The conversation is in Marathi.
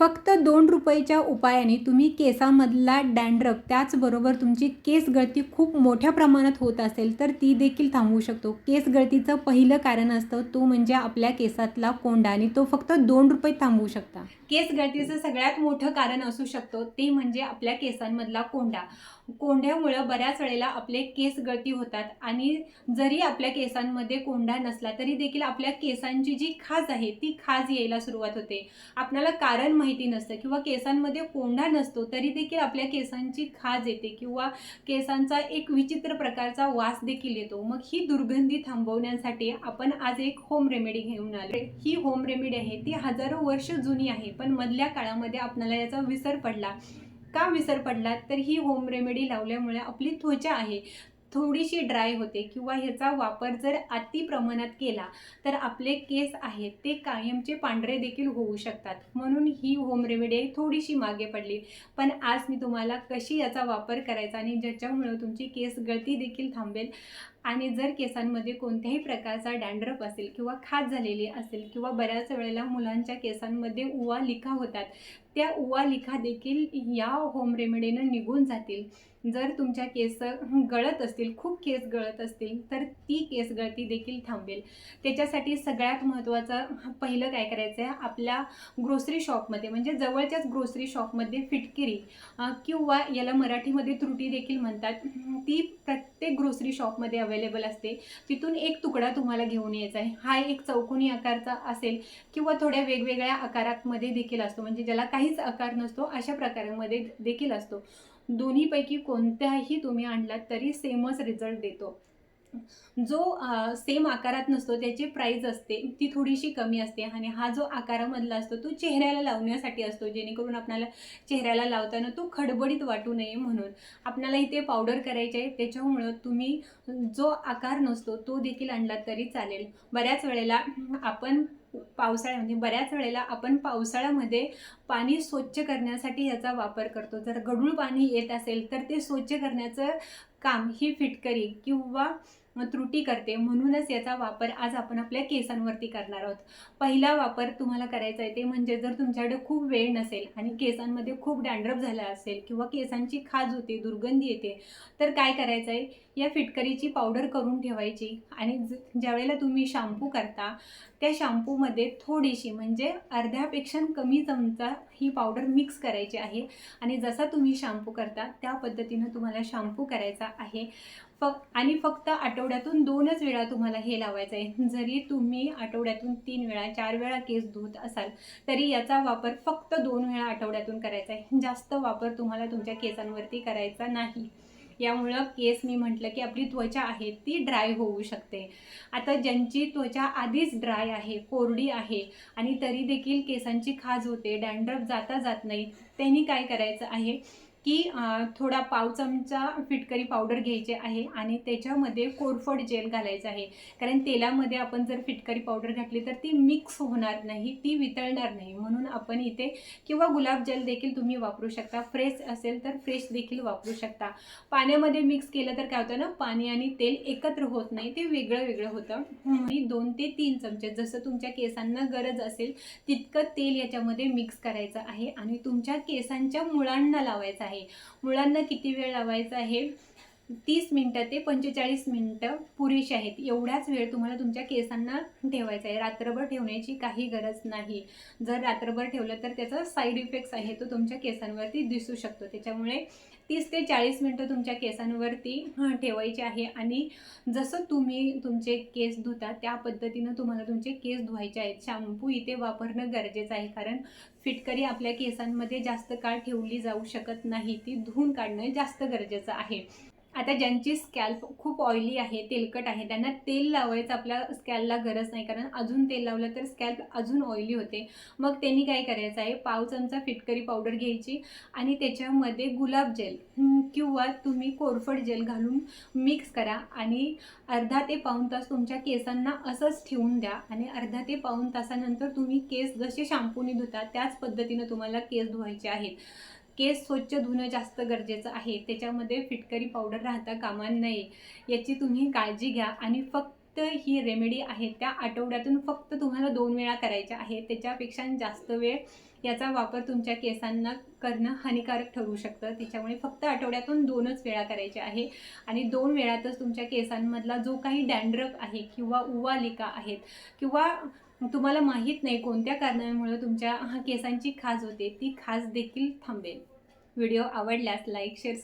फक्त दोन रुपयाच्या उपायाने तुम्ही केसामधला डँड्रफ त्याचबरोबर तुमची केस गळती खूप मोठ्या प्रमाणात होत असेल तर ती देखील थांबवू शकतो. केस गळतीचं पहिलं कारण असतं तो म्हणजे आपल्या केसातला कोंडा आणि तो फक्त दोन रुपये थांबवू शकता. केस गळतीचं सगळ्यात मोठं कारण असू शकतो ते म्हणजे आपल्या केसांमधला कोंडा. कोंड्यामुळं बऱ्याच वेळेला आपले केस गळती होतात आणि जरी आपल्या केसांमध्ये कोंडा नसला तरी देखील आपल्या केसांची जी खाज आहे ती खाज यायला सुरुवात होते. आपल्याला कारण माहिती नसतं किंवा केसांमध्ये कोंडा नसतो तरी देखील आपल्या केसांची खाज येते किंवा केसांचा एक विचित्र प्रकारचा वास देखील येतो. मग ही दुर्गंधी थांबवण्यासाठी आपण आज एक होम रेमेडी घेऊन आलो ही होम रेमेडी आहे ती हजारो वर्ष जुनी आहे पण मधल्या काळामध्ये आपल्याला याचा विसर पडला. का विसर पडला तर ही होम रेमेडी लावल्यामुळे आपली त्वचा आहे. थोडीशी ड्राय होते किंवा ह्याचा वापर जर अति प्रमाणात केला तर आपले केस आहेत ते कायमचे पांढरे देखील होऊ शकतात. म्हणून ही होम रेमेडी थोडीशी मागे पडली. पण आज मी तुम्हाला कशी याचा वापर करायचा आणि ज्याच्यामुळं तुमची केस गळती देखील थांबेल आणि जर केसांमध्ये कोणत्याही प्रकारचा डँड्रप असेल किंवा खाज झालेली असेल किंवा बऱ्याच वेळेला मुलांच्या केसांमध्ये उवा लिखा होतात त्या उवा लिखा देखील या होम रेमेडीनं निघून जातील. जर तुमच्या केस गळत असतील खूप केस गळत असतील तर ती केस गळती देखील थांबेल. त्याच्यासाठी सगळ्यात महत्त्वाचं पहिलं काय करायचं आहे आपल्या ग्रोसरी शॉपमध्ये म्हणजे जवळच्याच ग्रोसरी शॉपमध्ये फिटकिरी किंवा याला मराठीमध्ये त्रुटी देखील म्हणतात. ती प्रत्येक ग्रोसरी शॉपमध्ये अवेलेबल असते. तिथून एक तुकडा तुम्हाला घेऊन यायचा आहे. हा एक चौकोनी आकारचा असेल किंवा थोड्या वेगवेगळ्या आकारामध्ये देखील असतो. म्हणजे ज्याला काहीच आकार नसतो अशा प्रकारामध्ये देखील असतो. दोन्हीपैकी कोणत्याही तुम्ही आणलात तरी सेमच रिझल्ट देतो. जो सेम आकारात नसतो त्याची प्राईज असते ती थोडीशी कमी असते आणि हा जो आकारामधला असतो तो चेहऱ्याला लावण्यासाठी असतो. जेणेकरून आपल्याला चेहऱ्याला लावताना तो खडबडीत वाटू नये म्हणून. आपल्याला इथे पावडर करायचे आहे त्याच्यामुळं तुम्ही जो आकार नसतो तो देखील आणला तरी चालेल. बऱ्याच वेळेला आपण पावसाळ्यामध्ये बऱ्याच वेळेला आपण पावसाळ्यामध्ये पाणी स्वच्छ करण्यासाठी याचा वापर करतो. जर गढूळ पाणी येत असेल तर ते स्वच्छ करण्याचं काम ही फिटकरी किंवा त्रुटी करते म्हणूनच याचा वापर आज आपण आपल्या केसांवरती करणार आहोत. पहिला वापर तुम्हाला करायचा आहे ते म्हणजे जर तुमच्याकडे खूप वेळ नसेल आणि केसांमध्ये खूप डॅन्ड्रप झाला असेल किंवा केसांची खाज होते दुर्गंधी येते तर काय करायचं आहे? या फिटकरीची पावडर करून ठेवायची आणि ज- ज्यावेळेला तुम्ही शॅम्पू करता त्या शॅम्पूमध्ये थोडीशी म्हणजे अर्ध्यापेक्षा कमी चमचा ही पावडर मिक्स करायची आहे. आणि जसा तुम्ही शॅम्पू करता त्या पद्धतीनं तुम्हाला शॅम्पू करायचा आहे. फक्त आणि फक्त आठवड्यातून दोनच वेळा तुम्हाला हे लावायचं आहे. जरी तुम्ही आठवड्यातून तीन वेळा चार वेळा केस धुत असाल तरी याचा वापर फक्त दोन वेळा आठवड्यातून करायचा आहे. जास्त वापर तुम्हाला तुमच्या केसांवरती करायचा नाही. यामुळं केस मी म्हटलं की आपली त्वचा आहे ती ड्राय होऊ शकते. आता ज्यांची त्वचा आधीच ड्राय आहे कोरडी आहे आणि तरी देखील केसांची खाज होते डॅन्ड्रफ जाता जात नाही त्यांनी काय करायचं आहे? की थोडा पाव चमचा फिटकरी पावडर घ्यायची आहे आणि त्याच्यामध्ये कोरफड जेल घालायचं आहे. कारण तेलामध्ये आपण जर फिटकरी पावडर घातली तर ती मिक्स होणार नाही ती वितळणार नाही. म्हणून आपण इथे किंवा गुलाब जेल देखील तुम्ही वापरू शकता. फ्रेश असेल तर फ्रेश देखील वापरू शकता. पाण्यामध्ये मिक्स केलं तर काय होतं ना पाणी आणि तेल एकत्र होत नाही ते वेगळं वेगळं होतं. आणि दोन ते तीन चमचे जसं तुमच्या केसांना गरज असेल तितकं तेल याच्यामध्ये मिक्स करायचं आहे आणि तुमच्या केसांच्या मुळांना लावायचं आहे. आहे. मुळांना किती वेळ लावायचा आहे? तीस मिनटं ते पंचेचाळीस मिनटं पुरेशी आहेत. एवढाच वेळ तुम्हाला तुमच्या केसांना ठेवायचा आहे. रात्रभर ठेवण्याची काही गरज नाही. जर रात्रभर ठेवलं तर त्याचा साईड इफेक्ट्स आहे तो तुमच्या केसांवरती दिसू शकतो. त्याच्यामुळे तीस ते चाळीस मिनटं तुमच्या केसांवरती ठेवायची ठेवायचे आहे. आणि जसं तुम्ही तुमचे केस धुता त्या पद्धतीनं तुम्हाला तुमचे केस धुवायचे आहेत. शॅम्पू इथे वापरणं गरजेचं आहे. कारण फिटकरी आपल्या केसांमध्ये जास्त काळ ठेवली जाऊ शकत नाही. ती धुवून काढणं जास्त गरजेचं आहे. आता ज्यांची स्कॅल्प खूप ऑइली आहे तेलकट आहे त्यांना तेल लावायचं आपल्या स्कॅलला गरज नाही. कारण अजून तेल लावलं तर स्कॅल्प अजून ऑइली होते. मग त्यांनी काय करायचं आहे? पाव चमचा फिटकरी पावडर घ्यायची आणि त्याच्यामध्ये गुलाब जेल किंवा तुम्ही कोरफड जेल घालून मिक्स करा आणि अर्धा ते पाऊण तास तुमच्या केसांना असंच ठेवून द्या आणि अर्धा ते पाऊण तासानंतर तुम्ही केस जसे शॅम्पूने धुता त्याच पद्धतीनं तुम्हाला केस धुवायचे आहेत. केस स्वच्छ धुणं जास्त गरजेचं आहे. त्याच्यामध्ये फिटकरी पावडर राहता कामा नये याची तुम्ही काळजी घ्या. आणि फक्त ही रेमेडी आहे. त्या आठवड्यातून फक्त तुम्हाला दोन वेळा करायच्या आहे त्याच्यापेक्षा जास्त वेळ याचा वापर तुमच्या केसांना करणं हानिकारक ठरू शकतं. त्याच्यामुळे फक्त आठवड्यातून दोनच वेळा करायचे आहे. आणि दोन वेळातच तुमच्या केसांमधला जो काही डॅन्ड्रफ आहे किंवा उवालिका आहेत किंवा तुम्हाला माहीत नाही कोणत्या कारणामुळे तुमच्या हा केसांची खाज होते ती खाज देखील थांबेल. व्हिडिओ आवडल्यास लाईक शेअर